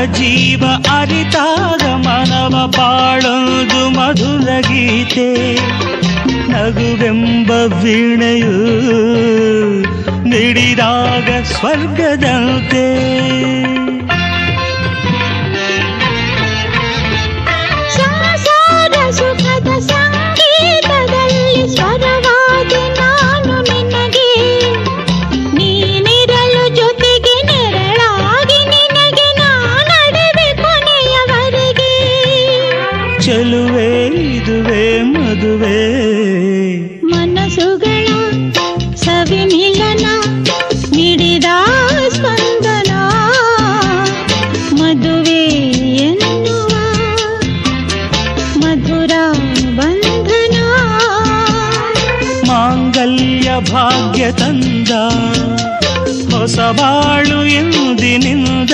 ಜೀವ ಅರಿತಾಗ ಮನವ ಬಾಳೊಂದು ಮಧುರ ಗೀತೆ ನಗುವೆಂಬ ವೀಣೆಯು ಮಿಡಿದಾಗ ಸ್ವರ್ಗದಂತೆ ಚೆಲುವೆ ಇದುವೆ ಮದುವೆ ಮನಸ್ಸುಗಳ ಸವಿ ಮಿಲನ ನೀಡಿದ ಸ್ಪಂದನ ಮದುವೆ ಎನ್ನುವ ಮಧುರ ಬಂಧನ ಮಾಂಗಲ್ಯ ಭಾಗ್ಯ ತಂದ ಹೊಸಬಾಳು ಎಂದಿನಿಂದ